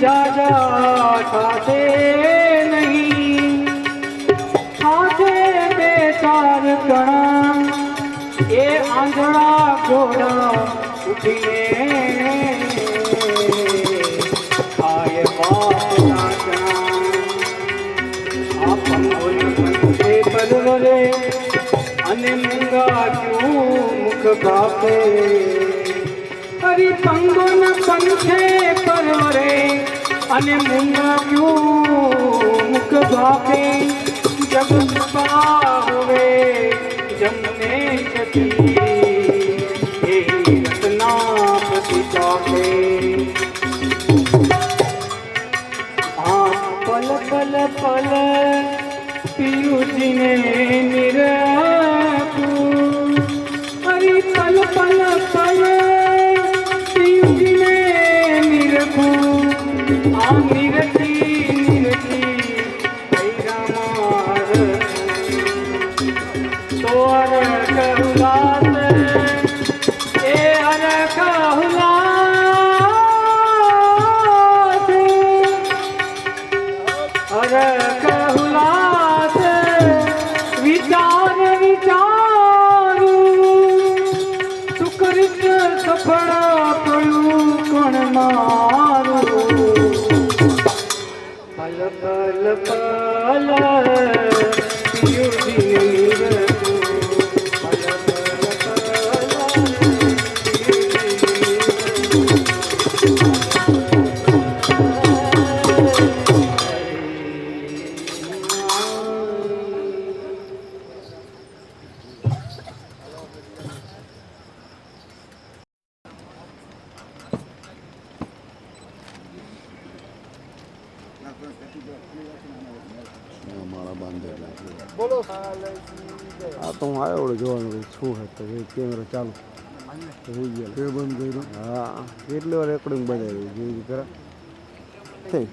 જાજા સાથે નહીં સાથે બે ચાર ગણા એ આંધળા ઘોડા ઉઠીને આય બાપ નાચણા આ પંગોલ પંચે પરવરે અને મૂંગા ક્યું મુખ ભાપે પંગો પંગોન પંખે પરવરે અને મુંગા મુખ ભાપે જગ પલ પલ પલ પિયુષી માળા બાંધેલા બોલો. આ તો હું આવ્યો જોવાનું શું હતું તો કેમેરો ચાલુ. થઈ ગયો. તે બંધ કર્યું? હા. કેટલી વાર રેકોર્ડિંગ બનાવી જોઈ કરા થઈ.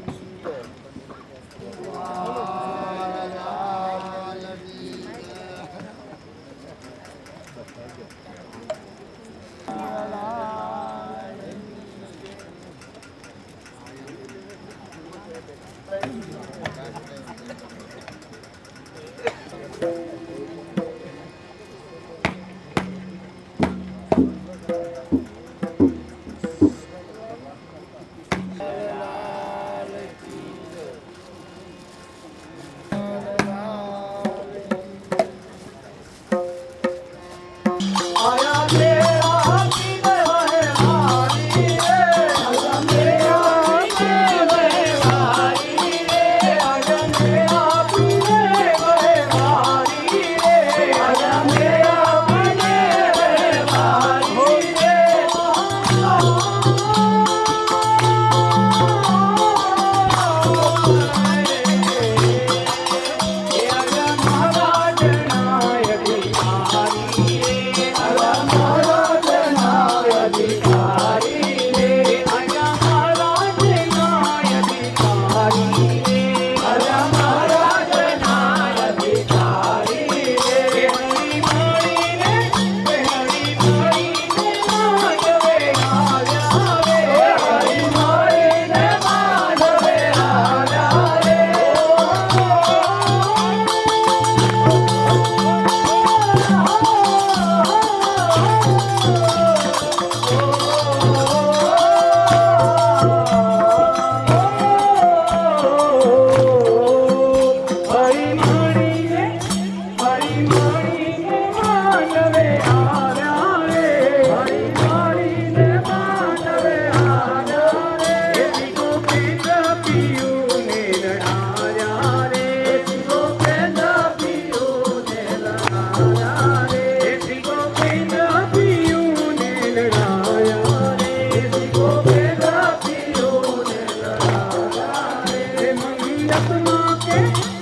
আছে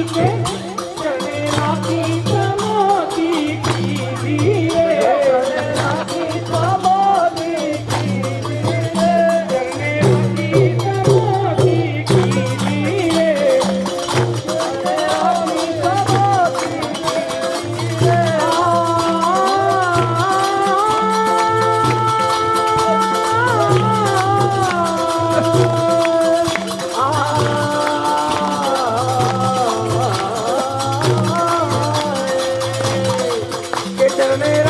있는데? manera.